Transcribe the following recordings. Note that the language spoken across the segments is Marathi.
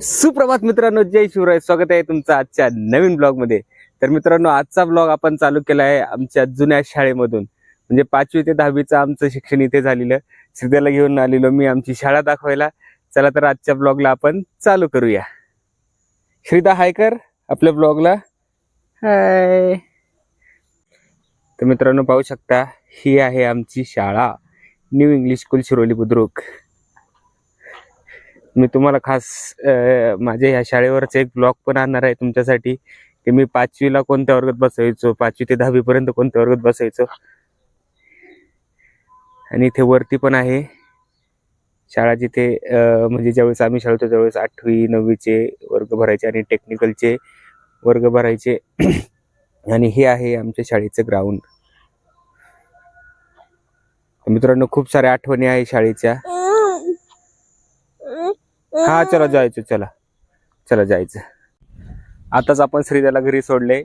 सुप्रभात मित्रांनो जय शिवराय. स्वागत आहे तुमचं आजच्या नवीन ब्लॉगमध्ये तर मित्रांनो आजचा ब्लॉग आपण चालू केला आहे आमच्या जुन्या शाळेमधून. म्हणजे पाचवी ते दहावीचं आमचं शिक्षण इथे झालेलं. श्रीदाला घेऊन आलेलो मी आमची शाळा दाखवायला. चला तर आजच्या ब्लॉगला आपण चालू करूया. श्रीदा हाय कर आपल्या ब्लॉगला. हाय. तर मित्रांनो पाहू शकता ही आहे आमची शाळा. New English school Shiroli Budruk. मी तुम्हाला खास माझ्या ह्या शाळेवरच एक ब्लॉग पण आणणार आहे तुमच्यासाठी की मी पाचवीला कोणत्या वर्गात बसायचो पाचवी ते दहावीपर्यंत कोणत्या वर्गात बसायचो. आणि इथे वरती पण आहे. शाळा जिथे म्हणजे ज्यावेळेस आम्ही शाळेतो होतो त्यावेळेस आठवी नववीचे वर्ग भरायचे आणि टेक्निकलचे वर्ग भरायचे. आणि हे आहे आमच्या शाळेचं ग्राउंड मित्रांनो खूप साऱ्या आठवणी आहे शाळेच्या. हा चला जायचं चला. चला जायचं. आताच आपण श्रीदाला घरी सोडले.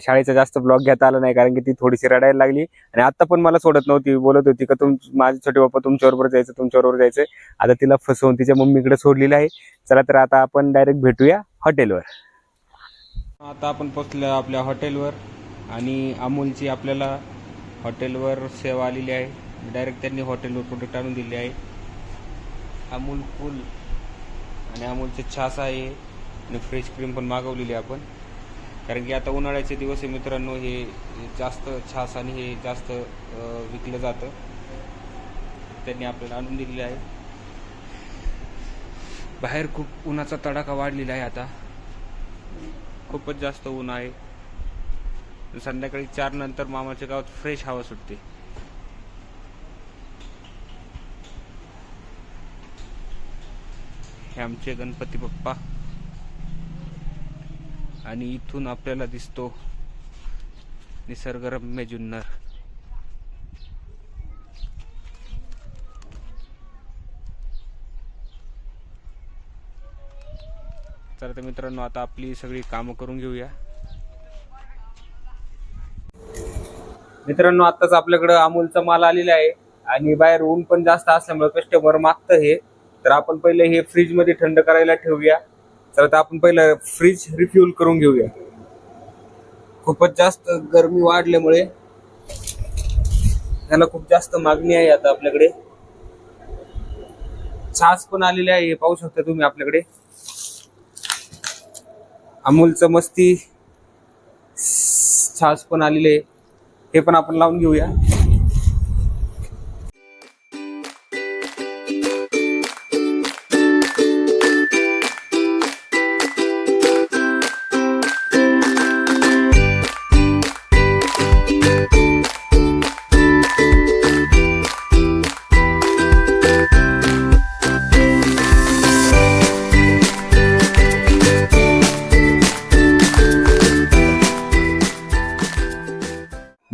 शाळेचा जास्त ब्लॉग घेता आला नाही कारण की ती थोडीशी रडायला लागली. आणि आता पण मला सोडत नव्हती बोलत होती का तुम माझे छोटे बाप्पा तुमच्याबरोबर जायचं तुमच्याबरोबर जायचं. आता तिला फसवून तिच्या मम्मीकडे सोडलेलं आहे. चला तर आता आपण डायरेक्ट भेटूया हॉटेलवर. आता आपण पोचलो आपल्या हॉटेलवर आणि अमूलची आपल्याला हॉटेलवर सेवा आलेली आहे. डायरेक्ट त्यांनी हॉटेलवर प्रोडक्ट आणून दिले आहे. अमूल कूल आणि अमूलचे छास आहे. आणि फ्रेश क्रीम पण मागवलेली आपण. कारण की आता उन्हाळ्याचे दिवस आहे मित्रांनो हे जास्त छास आणि हे जास्त विकलं जातं. त्यांनी आपल्याला आणून दिलेलं आहे. बाहेर खूप उन्हाचा तडाखा वाढलेला आहे आता. खूपच जास्त ऊन आहे. संध्याकाळी चार नंतर मामाच्या गावात फ्रेश हवा सुटते. हे आमचे गणपती बाप्पा. आणि इथून आपल्याला दिसतो निसर्गरम्य जुन्नर. तर मित्रांनो आता आपली सगळी कामं करून घेऊया. मित्रांनो आताच आपल्याकडं अमूलचा माल आलेला आहे. आणि बाहेर ऊन पण जास्त असल्यामुळे कस्टमर मागतं हे. तर आपण पहिले हे फ्रीजमध्ये थंड करायला ठेवूया. तर आता आपण पहिलं फ्रीज रिफ्यूल करून घेऊया. खूपच जास्त गरमी वाढल्यामुळे त्याला खूप जास्त मागणी आहे आता आपल्याकडे. छास पण आलेली आहे हे पाहू शकता तुम्ही आपल्याकडे. अमूलचं मस्ती छास पण आलेले आहे. हे पण आपण लावून घेऊया.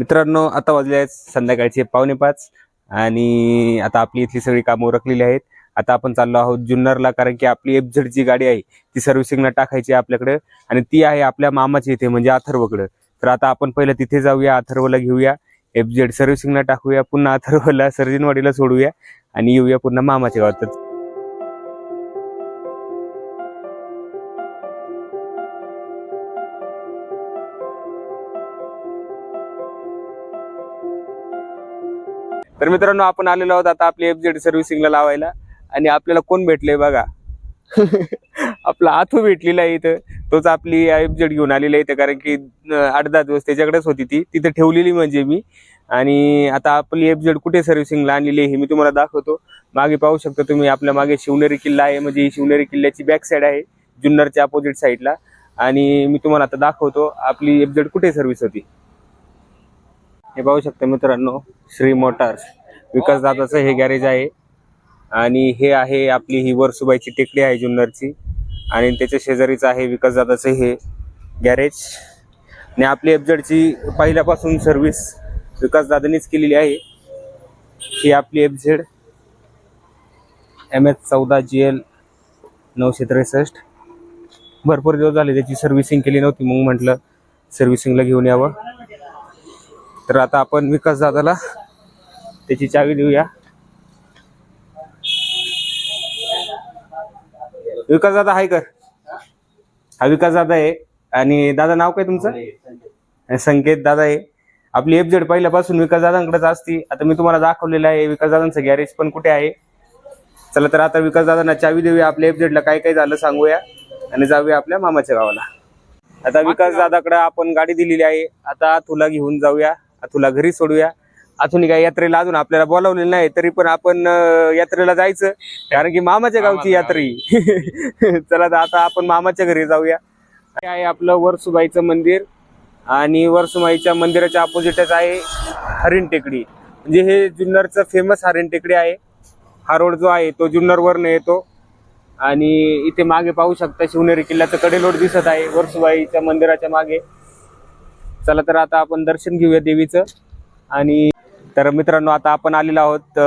मित्रांनो आता वाजले आहेत संध्याकाळचे पावणे पाच आणि आता आपली इथली सगळी कामं उरकलेली आहेत. आता आपण चाललो आहोत जुन्नरला कारण की आपली एफ झेड जी गाडी आहे ती सर्व्हिसिंगला टाकायची आपल्याकडे आणि ती आहे आपल्या मामाची इथे म्हणजे अथर्वकडे तर आता आपण पहिलं तिथे जाऊया अथर्वला घेऊया. एफ झेड सर्व्हिसिंगला टाकूया पुन्हा अथर्वला सर्जनवाडीला सोडूया आणि येऊया पुन्हा मामाच्या गावात तर तर मित्रांनो आपण आलेलो आहोत आता आपली एफ जेड सर्व्हिसिंगला लावायला. आणि आपल्याला कोण भेटले बघा? आपला आथू भेटलेला आहे इथं. तोच आपली एफ जेड घेऊन आलेला आहे इथं कारण की आठ दहा दिवस त्याच्याकडेच होती ती. तिथं ठेवलेली म्हणजे मी. आणि आता आपली एफ जेड कुठे सर्व्हिसिंगला आणलेली आहे हे मी तुम्हाला दाखवतो. मागे पाहू शकता तुम्ही आपल्या मागे शिवनेरी किल्ला आहे. म्हणजे ही शिवनेरी किल्ल्याची बॅक साईड आहे जुन्नरच्या अपोजिट साईडला आणि मी तुम्हाला आता दाखवतो आपली एफ जेड कुठे सर्व्हिस होती. हे पाहू शकता मित्रांनो श्री मोटार्स. विकास दादाचं हे गॅरेज आहे. आणि हे आहे आपली ही वरसुबाईची टेकडी आहे जुन्नरची. आणि त्याच्या शेजारीच आहे विकास दादाचं हे गॅरेज आणि आपली एफझेडची पहिल्यापासून सर्व्हिस विकास दादानीच केलेली आहे. ही आपली एफझेड एम एच चौदा जी एल नऊशे त्रेसष्ट. भरपूर दिवस झाले त्याची सर्व्हिसिंग केली नव्हती मग म्हटलं सर्व्हिसिंगला घेऊन यावं. तर आता आपण विकास दादाला त्याची चावी देऊया. विकास दादा हाय कर. हा विकास दादा आहे. आणि दादा नाव काय तुमचं? संकेत दादा आहे. आपली एफजेड पहिल्यापासून विकास दादांकडेच असती. आता मी तुम्हाला दाखवलेलं आहे. विकास दादांचं गॅरेज पण कुठे आहे? चला तर आता विकास दादांना चावी देऊया. आपल्या एफजेडला काय काय झालं सांगूया. आणि जाऊया आपल्या मामाच्या गावाला. आता विकास दादाकडे आपण गाडी दिलेली आहे. आता तुला घेऊन जाऊया. तुला घरी सोडूया. अजून काय यात्रेला अजून आपल्याला बोलावलेलं नाही तरी पण आपण यात्रेला जायचं. कारण की मामाच्या गावची यात्री. चला तर आता आपण मामाच्या घरी जाऊया. हे आहे आपलं वरसुबाईचं मंदिर आणि वरसुबाईच्या मंदिराच्या अपोजिटच आहे हरिण टेकडी. म्हणजे हे जुन्नरचं फेमस हरिण टेकडी आहे. हा रोड जो आहे तो जुन्नरवरनं येतो. आणि इथे मागे पाहू शकता शिवनेरी किल्ल्याचं कडेलोट दिसत आहे वरसुबाईच्या मंदिराच्या मागे. चला तर आता आपण दर्शन घेऊया देवीचं. आणि तर मित्रांनो आता आपण आलेलो आहोत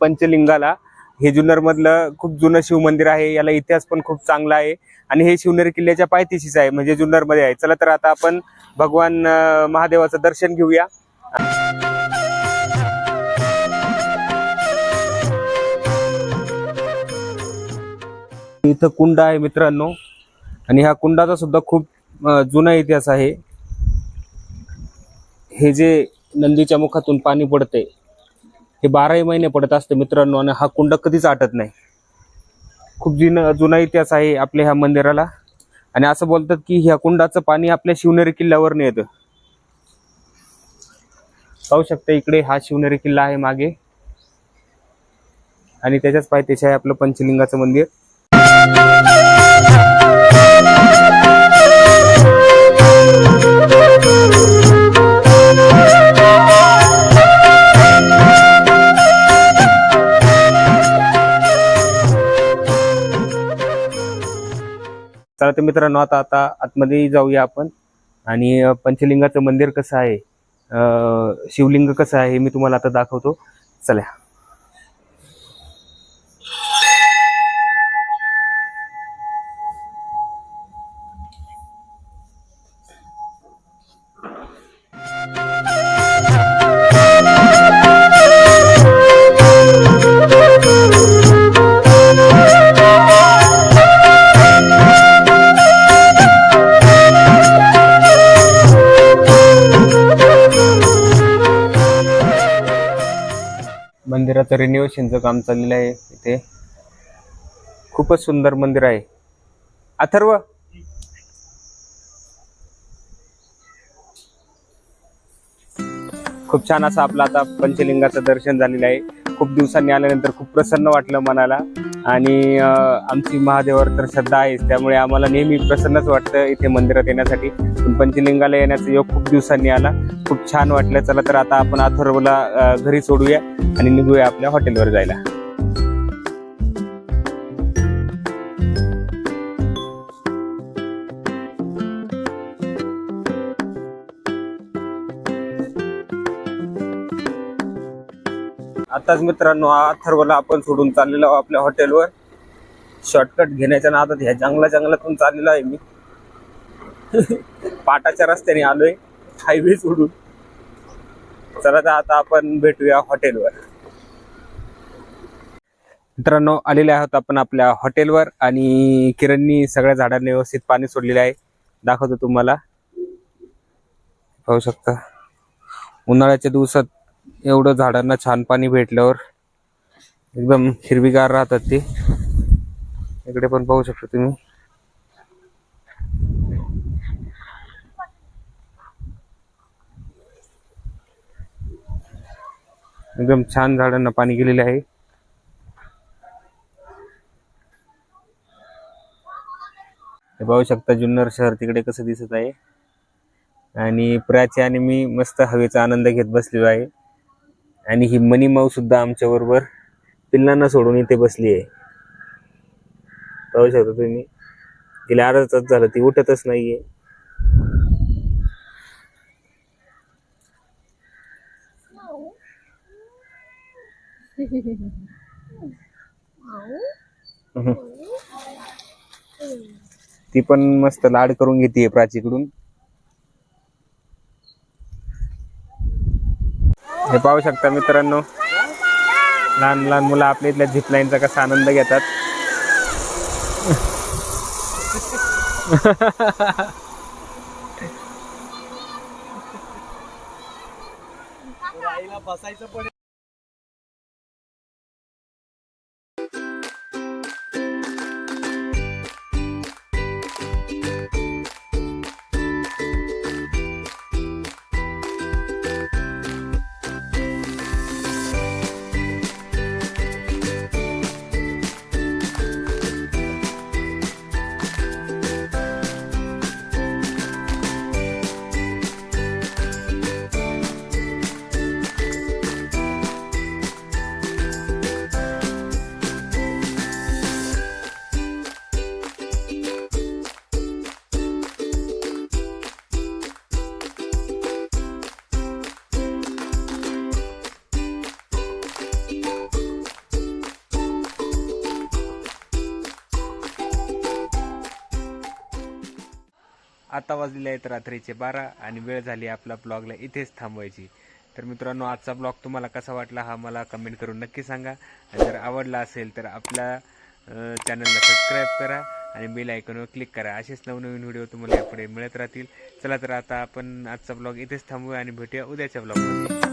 पंचलिंगाला. हे जुन्नरमधलं खूप जुनं शिवमंदिर आहे याला इतिहास पण खूप चांगला आहे. आणि हे शिवनेरी किल्ल्याच्या पायथीशीच आहे म्हणजे जुन्नरमध्ये आहे. चला तर आता आपण भगवान महादेवाचं दर्शन घेऊया. इथं कुंड आहे मित्रांनो आणि ह्या कुंडाचा सुद्धा खूप जुना इतिहास आहे. हे जे नंदीच्या मुखातून पाणी पडते हे बाराही महिने पडत असते मित्रांनो आणि हा कुंड कधीच आटत नाही. खूप जुना जुना इतिहास आहे आपल्या ह्या मंदिराला. आणि असं बोलतात की ह्या कुंडाचं पाणी आपल्या शिवनेरी किल्ल्यावरनं येतं. पाहू शकता इकडे हा शिवनेरी किल्ला आहे मागे. आणि त्याच्याच पायथ्याशी आहे आपलं पंचलिंगाचं मंदिर. तर मित्रांनो आता आता आतमध्ये जाऊया आपण. आणि पंचलिंगाचं मंदिर कसं आहे? शिवलिंग कसं आहे मी तुम्हाला आता दाखवतो. चला. मंदिराचं रिनोव्हेशनचं काम चाललेलं आहे इथे. खूपच सुंदर मंदिर आहे. अथर्व! खूप छान असं आपलं आता पंचलिंगाचं दर्शन झालेलं आहे. खूप दिवसांनी आल्यानंतर खूप प्रसन्न वाटलं मनाला. आणि आमची महादेवावर तर श्रद्धा आहेच. त्यामुळे आम्हाला नेहमी प्रसन्नच वाटतं इथे मंदिरात येण्यासाठी. पण पंचलिंगाला येण्याचा योग खूप दिवसांनी आला. खूप छान वाटलं. चला तर आता आपण अथर्वला घरी सोडूया आणि निघूया आपल्या हॉटेलवर जायला. आताच मित्रांनो हा अथर्वला आपण सोडून चाललेलो आहोत आपल्या हॉटेलवर. शॉर्टकट घेण्याच्या नादात ह्या जंगला जंगलातून चाललेलो आहे मी. पाटाच्या रस्त्याने आलोय हायवे सोडून. चला तर आता आपण भेटूया हॉटेलवर. मित्रांनो आलेले आहोत आपण आपल्या हॉटेलवर आणि किरणनी सगळ्या झाडांना व्यवस्थित पाणी सोडलेले आहे. दाखवतो तुम्हाला. पाहू शकता. उन्हाळ्याच्या दिवसात एवढं झाडांना छान पाणी भेटल्यावर एकदम हिरवीगार राहतात ते. इकडे पण पाहू शकता तुम्ही. एकदम छान झाडांना पाणी गेलेले आहे. हे पाहू शकता जुन्नर शहर तिकडे कसं दिसत आहे. आणि प्राची आणि मी मस्त हवेचा आनंद घेत बसलेलो आहे. आणि ही मनी माऊ सुद्धा आमच्या बरोबर पिल्लांना सोडून इथे बसली आहे. पाहू शकता तुम्ही. तिला अर्धा तास झालं ती उठतच नाहीये. ती पण मस्त लाड करून घेते प्राचीकडून. हे पाहू शकता मित्रांनो. लहान लहान मुलं आपल्या इथल्या झिपलाईनचा कसा आनंद घेतात. बसायचं पण आता वाजलेले आहेत रात्रीचे बारा आणि वेळ झाली आपला ब्लॉगला इथेच थांबवायची. तर मित्रांनो आजचा ब्लॉग तुम्हाला कसा वाटला हा मला कमेंट करून नक्की सांगा. आणि जर आवडला असेल तर आपल्या चॅनलला सबस्क्राईब करा आणि बेल आयकॉनवर क्लिक करा. असेच नवनवीन व्हिडिओ तुम्हाला यापुढे मिळत राहतील. चला तर आता आपण आजचा ब्लॉग इथेच थांबूया आणि भेटूया उद्याच्या ब्लॉगमध्ये